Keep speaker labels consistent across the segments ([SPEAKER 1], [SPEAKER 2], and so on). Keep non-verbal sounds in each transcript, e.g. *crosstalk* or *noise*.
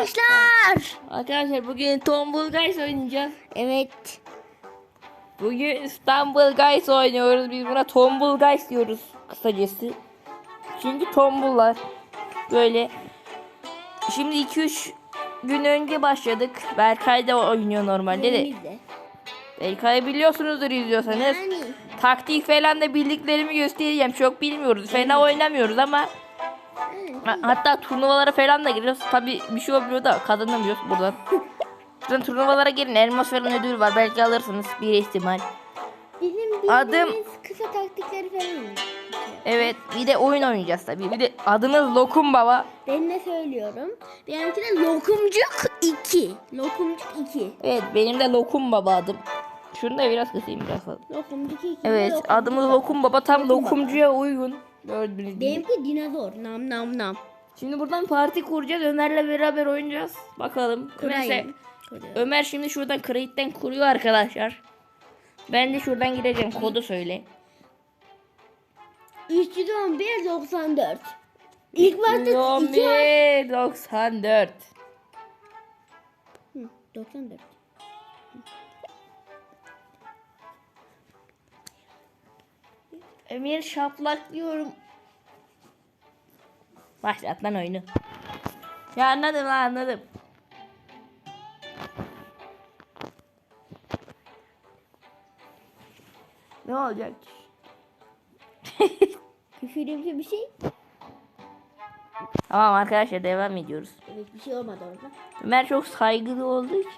[SPEAKER 1] arkadaşlar.
[SPEAKER 2] Arkadaşlar bugün Tombul Guys oynayacağız.
[SPEAKER 1] Evet.
[SPEAKER 2] Bugün İstanbul Guys oynuyoruz. Biz buna Tombul Guys diyoruz kısacası. Çünkü tombullar. Böyle. Şimdi 2-3 gün önce başladık. Berkay da oynuyor normalde de. Berkay'ı biliyorsunuzdur izliyorsanız.
[SPEAKER 1] Yani.
[SPEAKER 2] Taktik falan da bildiklerimi göstereceğim. Çok bilmiyoruz. Fena oynamıyoruz ama Hatta turnuvalara falan da giriyoruz. Tabi bir şey olmuyor da kazanamıyoruz buradan. Şuradan turnuvalara girin. Elmas falan ödül var. Belki alırsınız bir ihtimal.
[SPEAKER 1] Bizim
[SPEAKER 2] Adım-
[SPEAKER 1] kısa taktikleri falan.
[SPEAKER 2] Evet bir de oyun oynayacağız tabi. Bir de adınız Lokum Baba.
[SPEAKER 1] Ben ne söylüyorum? Benimki de lokumcuk 2. Lokumcuk 2.
[SPEAKER 2] Evet benim de Lokum Baba adım. Şunu da biraz kısayım biraz fazla.
[SPEAKER 1] Lokumcuk 2.
[SPEAKER 2] Evet adımız Lokum Baba. Tam lokumcuya uygun. Gibi.
[SPEAKER 1] Benimki dinozor. Nam nam nam.
[SPEAKER 2] Şimdi buradan parti kuracağız. Ömer'le beraber oynayacağız. Bakalım. Ömer'se-. Ömer şimdi şuradan Crate'den kuruyor arkadaşlar. Ben de şuradan gireceğim. Kodu söyle.
[SPEAKER 1] 311 94. İlk başta 2
[SPEAKER 2] 11 94.
[SPEAKER 1] Hı, 94.
[SPEAKER 2] Ömer şaplak diyorum. Başlat lan oyunu. Ya anladım lan anladım. Ne olacak? *laughs*
[SPEAKER 1] Küfürümsü bir şey.
[SPEAKER 2] Tamam arkadaşlar devam ediyoruz.
[SPEAKER 1] Evet bir şey olmadı orada.
[SPEAKER 2] Ömer çok saygılı olduğu için.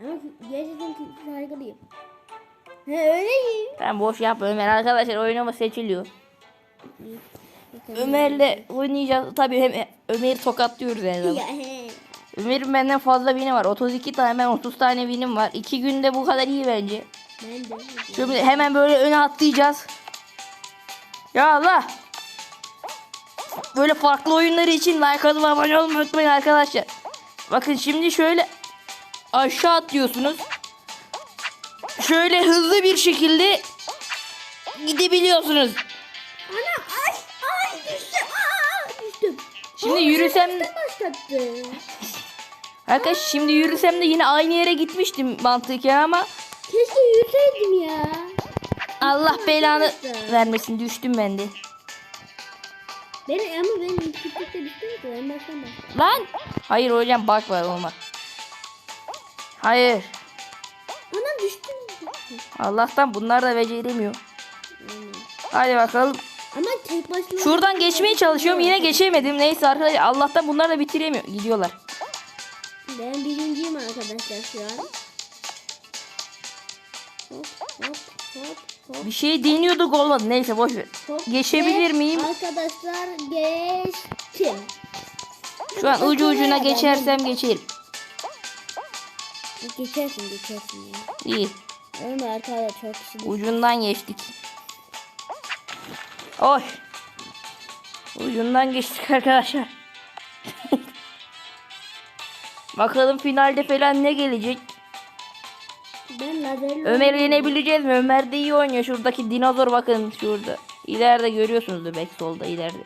[SPEAKER 1] Ama gerçekten saygılıyım. He öyleyim.
[SPEAKER 2] Ben boş yapma Ömer arkadaşlar oynama seçiliyor. Ömer'le oynayacağız. Tabii hem Ömer'i tokatlıyoruz her zaman. Ömer'in benden fazla vini var. 32 tane ben 30 tane vinim var. 2 günde bu kadar iyi bence.
[SPEAKER 1] Ben de.
[SPEAKER 2] Şimdi hemen böyle öne atlayacağız. Ya Allah. Böyle farklı oyunları için like atıp abone olmayı unutmayın arkadaşlar. Bakın şimdi şöyle aşağı atlıyorsunuz. Şöyle hızlı bir şekilde gidebiliyorsunuz.
[SPEAKER 1] Anam ay ay düştüm. Aa, düştüm.
[SPEAKER 2] Şimdi yürüsem
[SPEAKER 1] Başlattı.
[SPEAKER 2] Arkadaş şimdi yürüsem de yine aynı yere gitmiştim mantıken ama
[SPEAKER 1] Keşke yürüseydim ya.
[SPEAKER 2] Allah belanı vermesin düştüm ben de.
[SPEAKER 1] Ben ama ben küçükte düştüm ki en baştan başladım.
[SPEAKER 2] Lan! Hayır hocam bak var olmaz. Hayır.
[SPEAKER 1] Anam düştüm.
[SPEAKER 2] Allah'tan bunlar da beceremiyor. Hadi bakalım.
[SPEAKER 1] Ama tek başına.
[SPEAKER 2] Şuradan geçmeye çalışıyorum yine geçemedim. Neyse arkadaşlar Allah'tan bunlar da bitiremiyor. Gidiyorlar.
[SPEAKER 1] Ben birinciyim arkadaşlar şu an. Hop hop hop hop.
[SPEAKER 2] Bir şey deniyorduk olmadı. Neyse boş ver.
[SPEAKER 1] hop.
[SPEAKER 2] Geçebilir miyim?
[SPEAKER 1] Arkadaşlar geçtim.
[SPEAKER 2] Şu an ucu ucuna geçersem geçerim.
[SPEAKER 1] Geçersin geçersin ya.
[SPEAKER 2] İyi.
[SPEAKER 1] Ama arkada çok kişi.
[SPEAKER 2] Ucundan geçtik. Oy. Ucundan geçtik arkadaşlar. *laughs* Bakalım finalde falan ne gelecek.
[SPEAKER 1] Ben lazerle
[SPEAKER 2] Ömer'i yenebileceğiz mi? Ömer de iyi oynuyor. Şuradaki dinozor bakın şurada. İleride görüyorsunuzdur belki solda ileride.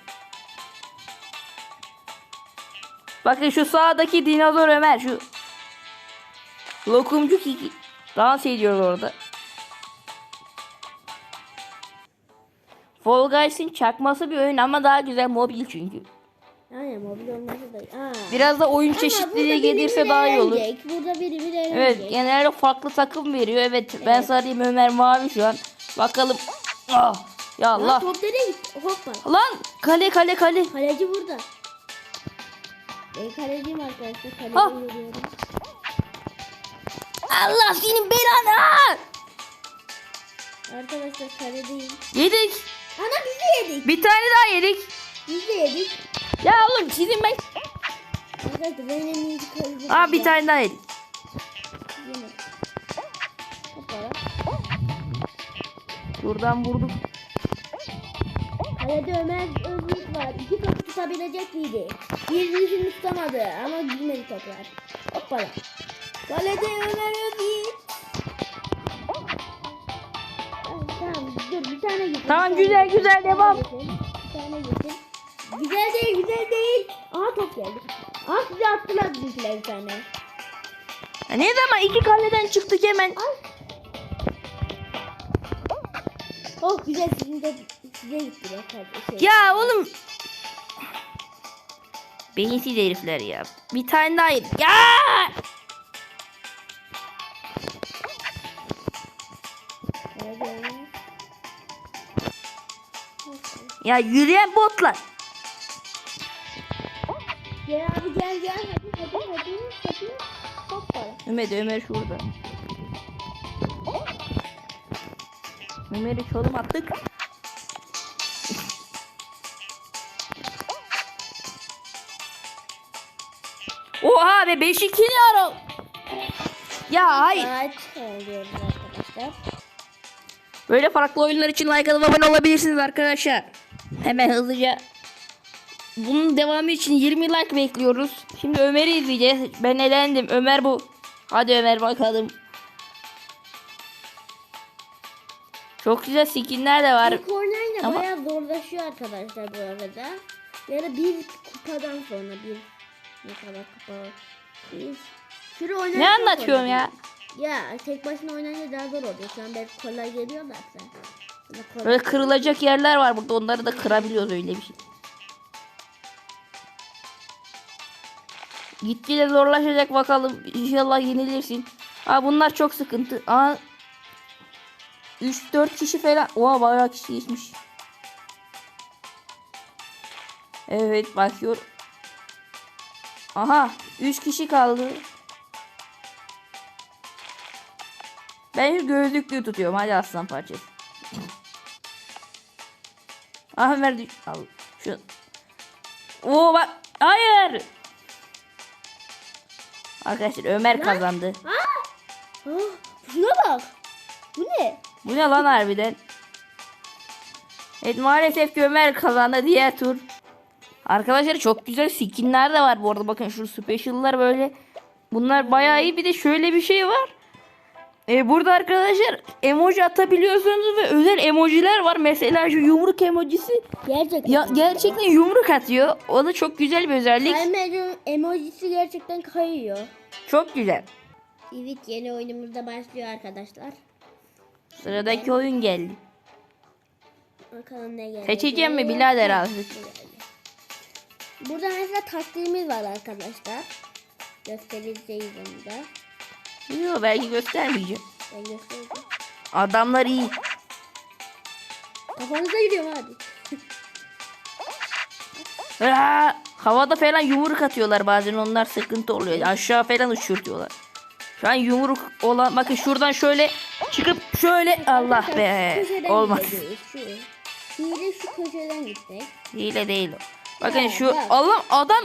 [SPEAKER 2] Bakın şu sağdaki dinozor Ömer şu. Lokumcuk iki. Dans ediyor orada. Fall Guys'in çakması bir oyun ama daha güzel mobil çünkü.
[SPEAKER 1] Aynen mobil olması da. Aa.
[SPEAKER 2] Biraz da oyun
[SPEAKER 1] Ama
[SPEAKER 2] çeşitliliği gelirse daha iyi olur.
[SPEAKER 1] elenecek. Burada biri biri elenecek.
[SPEAKER 2] Evet genelde farklı takım veriyor. Evet, ben
[SPEAKER 1] Evet.
[SPEAKER 2] sarayım Ömer mavi şu an. Bakalım. Ah, ya
[SPEAKER 1] Lan
[SPEAKER 2] Allah.
[SPEAKER 1] top nereye gitti? Hoppa.
[SPEAKER 2] Lan kale kale kale.
[SPEAKER 1] Kaleci burada. Ben kaleciyim arkadaşlar. Kaleci
[SPEAKER 2] Ha. Allah senin belanı.
[SPEAKER 1] Arkadaşlar kaledeyim.
[SPEAKER 2] Yedik.
[SPEAKER 1] Ana biz de yedik.
[SPEAKER 2] Bir tane daha yedik.
[SPEAKER 1] Biz de yedik.
[SPEAKER 2] Ya oğlum sizin ben.
[SPEAKER 1] Arkadaşlar ben en kaleci.
[SPEAKER 2] Aa bir tane daha yedik.
[SPEAKER 1] Hoppala.
[SPEAKER 2] Buradan vurduk.
[SPEAKER 1] Kalede Ömer Özgürk var. İki topu tutabilecek miydi? Birisini tutamadı ama girmedi toplar. Hoppala. Kalede Ömer. Ay, Tamam dur bir tane getir.
[SPEAKER 2] Tamam, güzel, güzel, devam.
[SPEAKER 1] getir, Bir tane getir. Güzel değil güzel değil. Aha top geldi. Ah size attılar bizimkiler bir tane.
[SPEAKER 2] Ya ne zaman iki kaleden çıktık hemen.
[SPEAKER 1] Ay. Oh güzel sizin de size gitti bak hadi. Şey.
[SPEAKER 2] Ya oğlum. Beyinsiz herifler ya. Bir tane daha. Ya! Ya yürüyen botlar.
[SPEAKER 1] Gel abi gel gel hadi hadi hadi hadi. Hoppala.
[SPEAKER 2] Ömer Ömer şurada. Ömer'i çalım attık. Oha be 5-2 ne ara? Ya hayır. Böyle farklı oyunlar için like atıp abone olabilirsiniz arkadaşlar. Hemen hızlıca. Bunun devamı için 20 like bekliyoruz. Şimdi Ömer'i izleyeceğiz. Ben elendim. Ömer bu. Hadi Ömer bakalım. Çok güzel skinler de var.
[SPEAKER 1] İlk oynayınca
[SPEAKER 2] Ama-
[SPEAKER 1] bayağı zorlaşıyor arkadaşlar bu arada. Yani bir kupadan sonra bir ne kadar kupa sürü oynayınca
[SPEAKER 2] Ne anlatıyorum ya?
[SPEAKER 1] Ya tek başına oynayınca daha zor oluyor. Şu an belki kolay geliyor da sen. Kolay-
[SPEAKER 2] Böyle kırılacak yerler var burada. Onları da kırabiliyoruz öyle bir şey. Gitgide zorlaşacak bakalım. İnşallah yenilirsin. Aa bunlar çok sıkıntı. Aa 3-4 kişi falan. Oha bayağı kişi geçmiş. Evet bakıyor. Aha 3 kişi kaldı. Ben şu gözlüklüğü tutuyorum. Hadi aslan parçası. Ah Ömer düş. Al. Şu. Oo bak. Hayır. Arkadaşlar Ömer kazandı.
[SPEAKER 1] Ah, şuna bak. Bu ne?
[SPEAKER 2] Bu ne lan harbiden? Evet maalesef ki Ömer kazandı diğer tur. Arkadaşlar çok güzel skinler de var bu arada. Bakın şu special'lar böyle. Bunlar bayağı iyi. Bir de şöyle bir şey var. Ee, burada arkadaşlar emoji atabiliyorsunuz ve özel emojiler var. Mesela şu yumruk emojisi
[SPEAKER 1] Gerçekten.
[SPEAKER 2] ya gerçekten yumruk atıyor. O da çok güzel bir özellik.
[SPEAKER 1] Kaymerin emojisi gerçekten kayıyor.
[SPEAKER 2] Çok güzel.
[SPEAKER 1] Evet yeni oyunumuzda başlıyor arkadaşlar.
[SPEAKER 2] Sıradaki oyun geldi.
[SPEAKER 1] Bakalım ne gelecek.
[SPEAKER 2] Seçeceğim mi birader artık?
[SPEAKER 1] Burada mesela taktiğimiz var arkadaşlar. Göstereceğiz onu da.
[SPEAKER 2] Yok belki göstermeyeceğim.
[SPEAKER 1] Ben göstereceğim.
[SPEAKER 2] Adamlar iyi.
[SPEAKER 1] Kafanıza giriyorum abi. *laughs*
[SPEAKER 2] Aa, havada falan yumruk atıyorlar bazen onlar sıkıntı oluyor. Aşağı falan uçurtuyorlar. Şu an yumruk olan bakın şuradan şöyle çıkıp şöyle Allah be olmaz.
[SPEAKER 1] Hile şu köşeden gitmek.
[SPEAKER 2] Hile değil o. Bakın şu. Allah adam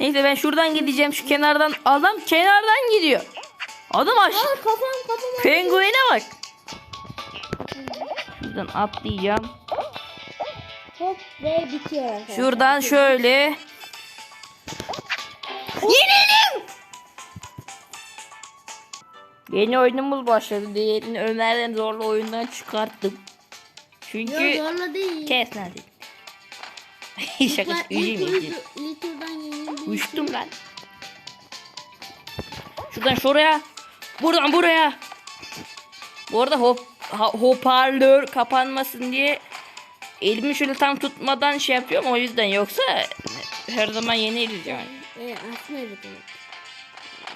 [SPEAKER 2] Neyse ben şuradan gideceğim şu kenardan. Adam kenardan gidiyor. Adam aşağı.
[SPEAKER 1] Aa kafam kafam.
[SPEAKER 2] Penguene bak. Şuradan atlayacağım.
[SPEAKER 1] Hop ve bitiyor arkadaşlar.
[SPEAKER 2] Şuradan şöyle. Yenelim. Yeni oyunumuz başladı. Diğerini Ömer'den zorlu oyundan çıkarttım. Çünkü
[SPEAKER 1] Yok zorla değil.
[SPEAKER 2] kes. Şaka
[SPEAKER 1] yenildim.
[SPEAKER 2] Uçtum lan. Şuradan şuraya. Buradan buraya. Bu arada hop, ha- hoparlör kapanmasın diye elimi şöyle tam tutmadan şey yapıyorum o yüzden yoksa her zaman yeneriz yani.
[SPEAKER 1] Evet aslında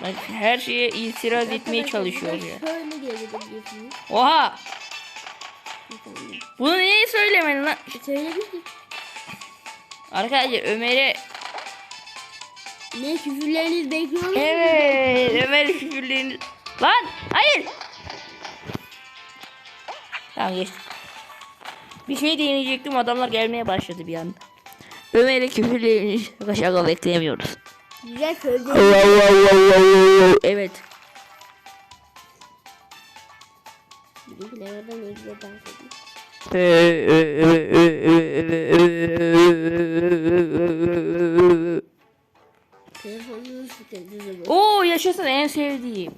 [SPEAKER 1] evet.
[SPEAKER 2] her şeye itiraz etmeye
[SPEAKER 1] Arkadaşlar,
[SPEAKER 2] çalışıyor
[SPEAKER 1] burada
[SPEAKER 2] ya. Oha! Bunu niye söylemedin lan?
[SPEAKER 1] Söylemiştim.
[SPEAKER 2] Arkadaşlar Ömer'e
[SPEAKER 1] Ne küfürleriniz bekliyorum.
[SPEAKER 2] Evet Ömer küfürlerini. Lan hayır. Tamam geçtim Bir şey deneyecektim adamlar gelmeye başladı bir anda. Ömer'e küfürlerini şaka şaka beklemiyoruz.
[SPEAKER 1] Güzel söyleyeceğim.
[SPEAKER 2] Evet.
[SPEAKER 1] Oradan ne güzel dans ediyor. Telefonunuz sıkıntısı bu.
[SPEAKER 2] Oo yaşasın en sevdiğim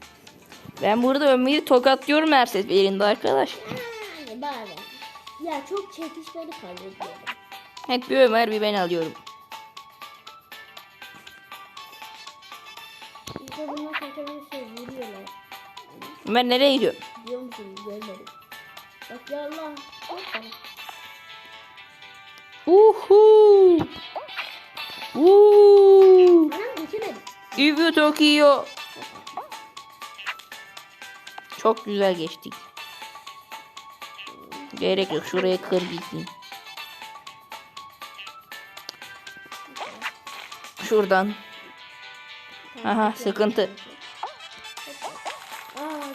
[SPEAKER 2] Ben burada Ömer'i tokatlıyorum her seferinde arkadaş
[SPEAKER 1] Yani bazen. Ya çok çekişmeli kalıyor.
[SPEAKER 2] Hep bir Ömer bir ben alıyorum
[SPEAKER 1] İşte bunlar şey vuruyorlar.
[SPEAKER 2] Ömer nereye gidiyor?
[SPEAKER 1] Biliyor musunuz? Görmedim. Bak ya Allah.
[SPEAKER 2] Uhu. Uuu. Ibu Tokyo. Çok güzel geçtik. Gerek yok. Şuraya kır gitsin. Şuradan. Aha sıkıntı.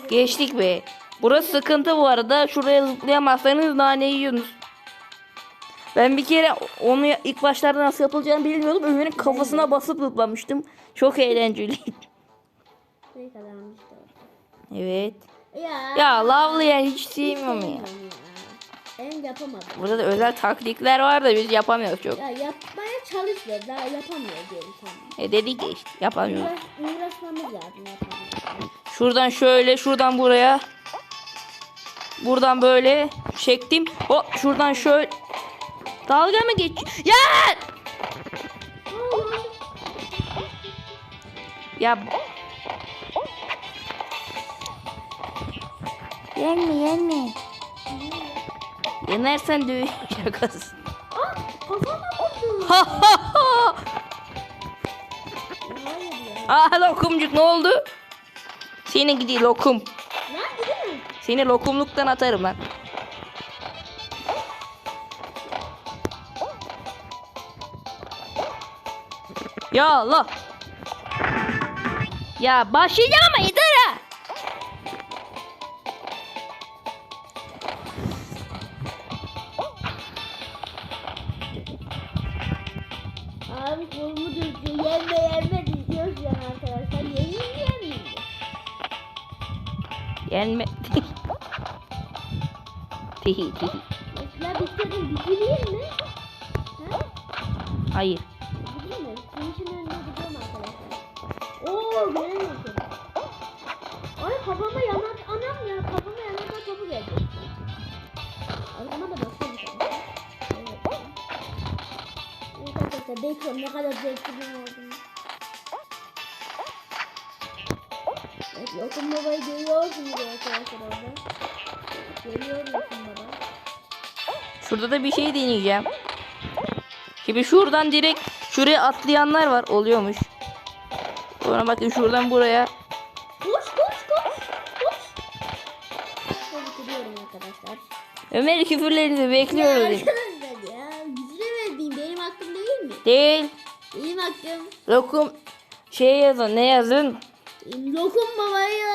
[SPEAKER 2] Geçtik be. Burası sıkıntı bu arada. Şuraya zıplayamazsanız nane yiyorsunuz. Ben bir kere onu ilk başlarda nasıl yapılacağını bilmiyordum. Ömer'in kafasına basıp zıplamıştım. Çok eğlenceliydi.
[SPEAKER 1] ne kadarmış da.
[SPEAKER 2] Evet.
[SPEAKER 1] Ya.
[SPEAKER 2] Ya Lovely yani hiç sevmiyorum ya.
[SPEAKER 1] ya. Ben yapamadım.
[SPEAKER 2] Burada da özel taktikler var da biz yapamıyoruz çok.
[SPEAKER 1] Ya yapmaya çalışıyor. Daha yapamıyor diyelim tamam.
[SPEAKER 2] E dedik ya işte yapamıyoruz.
[SPEAKER 1] Uğraş, uğraşmamız lazım yapamıyoruz.
[SPEAKER 2] Şuradan şöyle şuradan buraya. Buradan böyle çektim. Hop şuradan şöyle. Dalga mı geç? Ya! Ya Yenme yenme. Yenersen dövüş şakası.
[SPEAKER 1] Aa.
[SPEAKER 2] Ha ha ha. Aa lokumcuk ne oldu? Seni gidi lokum. Seni lokumluktan atarım lan. Ya Allah. Ya başlayacağım ama yeter ha.
[SPEAKER 1] Abi kolumu döktü. Yenme *laughs* yenme diyoruz ya arkadaşlar. Yeneyim mi?
[SPEAKER 2] Yenme. Tihi tihi.
[SPEAKER 1] Mesela bitirdim. Bitireyim mi? Ha?
[SPEAKER 2] Hayır.
[SPEAKER 1] Ay kafama yanar. Anam ya kafama yanardan topu geldi. Arkama da baksana. Evet. Evet arkadaşlar bekliyorum ne kadar zevkli bir olduğunu. Evet Lokum Baba'yı görüyorsunuz arkadaşlar orada. Görüyor musun baba?
[SPEAKER 2] Şurada da bir şey deneyeceğim. Şimdi şuradan direkt şuraya atlayanlar var. Oluyormuş. Sonra bakın şuradan buraya.
[SPEAKER 1] Koş koş koş koş. Bitiriyorum arkadaşlar.
[SPEAKER 2] Ömer küfürlerinizi
[SPEAKER 1] Ya
[SPEAKER 2] bekliyoruz.
[SPEAKER 1] arkadaşlar ya verdiğim benim hakkım değil mi?
[SPEAKER 2] Değil.
[SPEAKER 1] Benim hakkım.
[SPEAKER 2] Lokum şey yazın ne yazın?
[SPEAKER 1] Lokum babayı.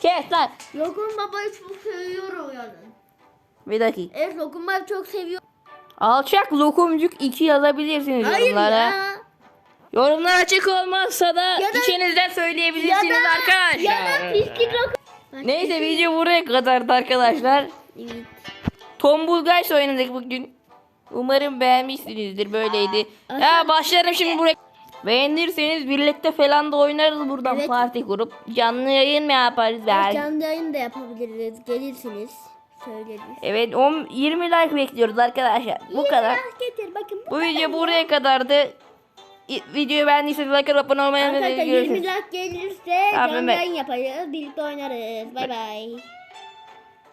[SPEAKER 2] Kes lan.
[SPEAKER 1] Lokum babayı çok seviyorum yani.
[SPEAKER 2] Bir dakika.
[SPEAKER 1] Evet Lokum babayı çok seviyorum.
[SPEAKER 2] Alçak lokumcuk 2 yazabilirsiniz
[SPEAKER 1] Hayır
[SPEAKER 2] yorumlara.
[SPEAKER 1] ya.
[SPEAKER 2] Yorumlar açık olmazsa da,
[SPEAKER 1] Ya da-
[SPEAKER 2] içinizden söyleyebilirsiniz arkadaşlar.
[SPEAKER 1] Ya da pislik Lokum.
[SPEAKER 2] Neyse video buraya kadardı arkadaşlar.
[SPEAKER 1] Evet.
[SPEAKER 2] Tombul Guys oynadık bugün. Umarım beğenmişsinizdir. Böyleydi. Ya başlarım şimdi buraya. Beğenirseniz birlikte falan da oynarız buradan
[SPEAKER 1] Evet.
[SPEAKER 2] parti kurup. Canlı yayın mı yaparız belki?
[SPEAKER 1] Canlı yayın da yapabiliriz. Gelirsiniz. Söyleriz.
[SPEAKER 2] Evet 10 20 like bekliyoruz arkadaşlar. Bu kadar.
[SPEAKER 1] Ya, Getir bakın.
[SPEAKER 2] Bu video buraya kadardı. Videoyu beğendiyseniz like atıp abone olmayı
[SPEAKER 1] Arkadaşlar
[SPEAKER 2] unutmayın.
[SPEAKER 1] 20
[SPEAKER 2] Görüşürüz.
[SPEAKER 1] like gelirse
[SPEAKER 2] Tamam,
[SPEAKER 1] canlı yaparız. Birlikte oynarız. Bay bay.